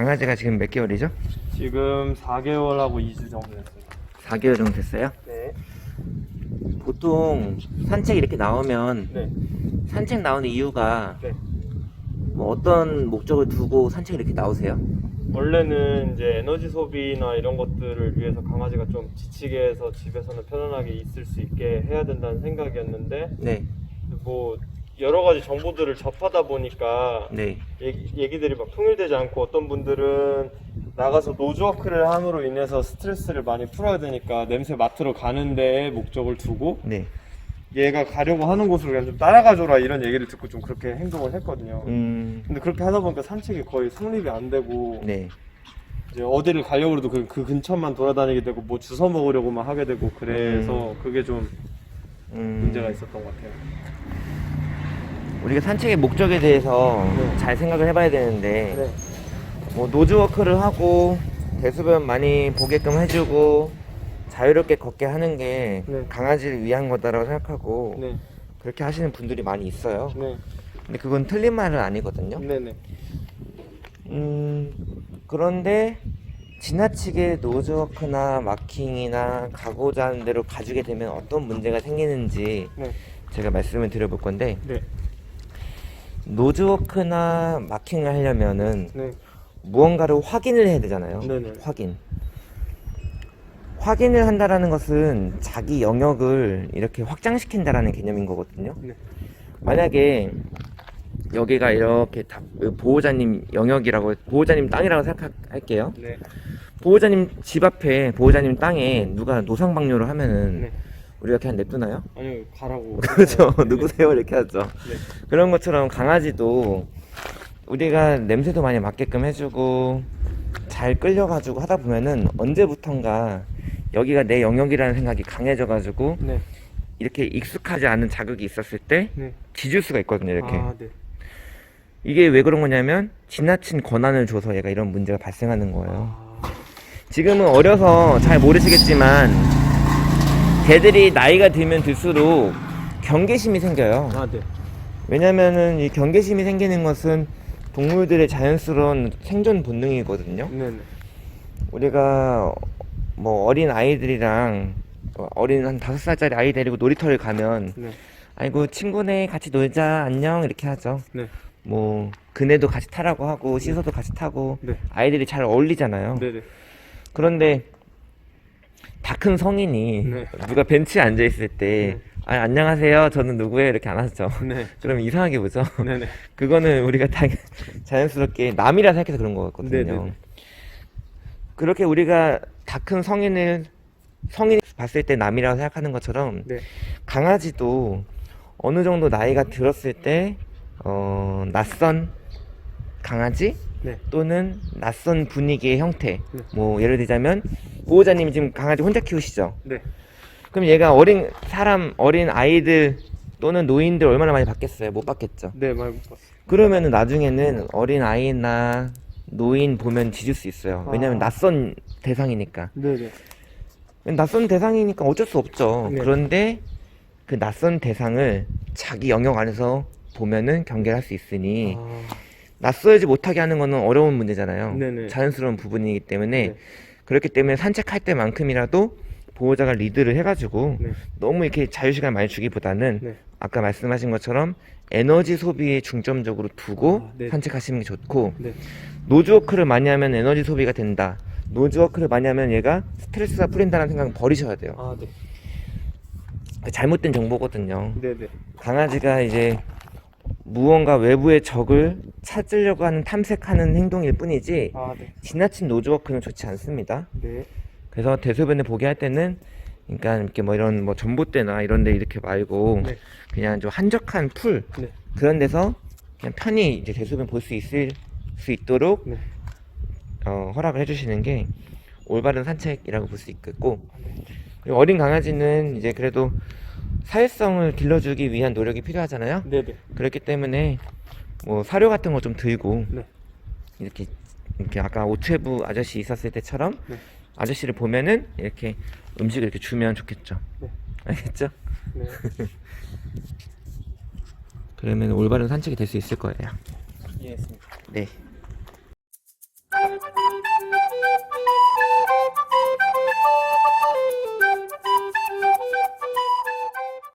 강아지가 지금 몇 개월이죠? 지금 4개월하고 2주 정도 됐어요. 4개월 정도 됐어요? 네. 보통 산책 이렇게 나오면 네. 산책 나오는 이유가 네. 뭐 어떤 목적을 두고 산책 이렇게 나오세요? 원래는 이제 에너지 소비나 이런 것들을 위해서 강아지가 좀 지치게 해서 집에서는 편안하게 있을 수 있게 해야 된다는 생각이었는데 네, 뭐 여러 가지 정보들을 접하다 보니까 네, 얘기, 얘기 들이 막 통일되지 않고 어떤 분들은 나가서 노즈워크를 함으로 인해서 스트레스를 많이 풀어야 되니까 냄새 맡으러 가는 데에 목적을 두고 네. 얘가 가려고 하는 곳을 그냥 좀 따라가줘라 이런 얘기를 듣고 좀 그렇게 행동을 했거든요. 음, 근데 그렇게 하다 보니까 산책이 거의 성립이 안 되고 네. 이제 어디를 가려고 해도 그, 그 근처만 돌아다니게 되고 뭐 주워 먹으려고만 하게 되고 그래서 그게 좀 음, 문제가 있었던 것 같아요. 우리가 산책의 목적에 대해서 네. 잘 생각을 해봐야 되는데 네. 뭐 노즈워크를 하고 대소변 많이 보게끔 해주고 자유롭게 걷게 하는 게 네. 강아지를 위한 거다라고 생각하고 네. 그렇게 하시는 분들이 많이 있어요. 네. 근데 그건 틀린 말은 아니거든요. 네네. 음, 그런데 지나치게 노즈워크나 마킹이나 가고자 하는 대로 가지게 되면 어떤 문제가 생기는지 네. 제가 말씀을 드려볼 건데 네. 노즈워크나 마킹을 하려면은 네. 무언가를 확인을 해야 되잖아요. 네네. 확인. 확인을 한다라는 것은 자기 영역을 이렇게 확장시킨다라는 개념인 거거든요. 네. 만약에 여기가 이렇게 다 보호자님 영역이라고 보호자님 땅이라고 생각할게요. 네. 보호자님 집 앞에 보호자님 땅에 누가 노상 방뇨를 하면은 네. 우리가 그냥 냅두나요? 아니요 가라고. 그렇죠. 네. 누구세요? 이렇게 하죠. 네. 그런 것처럼 강아지도 우리가 냄새도 많이 맡게끔 해주고 잘 끌려가지고 하다 보면은 언제부턴가 여기가 내 영역이라는 생각이 강해져가지고 네. 이렇게 익숙하지 않은 자극이 있었을 때 네. 짖을 수가 있거든요. 이렇게 아, 네. 이게 왜 그런 거냐면 지나친 권한을 줘서 얘가 이런 문제가 발생하는 거예요. 아, 지금은 어려서 잘 모르시겠지만 개들이 나이가 들면 들수록 경계심이 생겨요. 아, 네. 왜냐면은 이 경계심이 생기는 것은 동물들의 자연스러운 생존 본능이거든요. 네 네. 우리가 뭐 어린 아이들이랑 어, 어린 한 다섯 살짜리 아이 데리고 놀이터를 가면 네. 아이고 친구네 같이 놀자 안녕 이렇게 하죠. 네. 뭐 그네도 같이 타라고 하고 시소도 같이 타고 네. 아이들이 잘 어울리잖아요. 네 네. 그런데 다 큰 성인이 네. 누가 벤치에 앉아 있을 때 네. 아, 안녕하세요 저는 누구예요 이렇게 안 하죠. 네. 그럼 이상하게 보죠. 네네. 그거는 우리가 다 자연스럽게 남이라 생각해서 그런 거거든요. 네네네. 그렇게 우리가 다 큰 성인을 성인이 봤을 때 남이라고 생각하는 것처럼 네. 강아지도 어느 정도 나이가 들었을 때 어, 낯선 강아지 네. 또는 낯선 분위기의 형태. 네. 뭐 예를 들자면 보호자님이 지금 강아지 혼자 키우시죠. 네. 그럼 얘가 어린 사람, 어린 아이들 또는 노인들 얼마나 많이 봤겠어요? 못 봤겠죠. 네, 많이 못 봤어요. 그러면은 나중에는 어린 아이나 노인 보면 짖을 수 있어요. 왜냐면 아. 낯선 대상이니까. 네 네. 낯선 대상이니까 어쩔 수 없죠. 네. 그런데 그 낯선 대상을 자기 영역 안에서 보면은 경계를 할 수 있으니 아, 낯설지 못하게 하는 거는 어려운 문제잖아요. 네네. 자연스러운 부분이기 때문에 네. 그렇기 때문에 산책할 때만큼이라도 보호자가 리드를 해가지고 네. 너무 이렇게 자유시간 많이 주기보다는 네. 아까 말씀하신 것처럼 에너지 소비에 중점적으로 두고 아, 네. 산책하시는 게 좋고 네. 노즈워크를 많이 하면 에너지 소비가 된다. 노즈워크를 많이 하면 얘가 스트레스가 풀린다는 생각은 버리셔야 돼요. 아, 네. 잘못된 정보거든요. 네 네. 강아지가 이제 무언가 외부의 적을 찾으려고 하는 탐색하는 행동일 뿐이지 아, 네. 지나친 노즈워크는 좋지 않습니다. 네. 그래서 대소변을 보게 할 때는 그러니까 이렇게 뭐 이런 뭐 전봇대나 이런 데 이렇게 말고 네. 그냥 좀 한적한 풀 네. 그런 데서 그냥 편히 이제 대소변 볼 수 있을 수 있도록 네. 어, 허락을 해주시는 게 올바른 산책이라고 볼 수 있겠고 아, 네. 그리고 어린 강아지는 이제 그래도 사회성을 길러주기 위한 노력이 필요하잖아요. 네네. 그렇기 때문에 뭐 사료 같은 거 좀 들고 네. 이렇게 이렇게 아까 오체부 아저씨 있었을 때처럼 네. 아저씨를 보면은 이렇게 음식을 이렇게 주면 좋겠죠. 네. 알겠죠? 네. 그러면 올바른 산책이 될 수 있을 거예요. 이해했습니다. 네.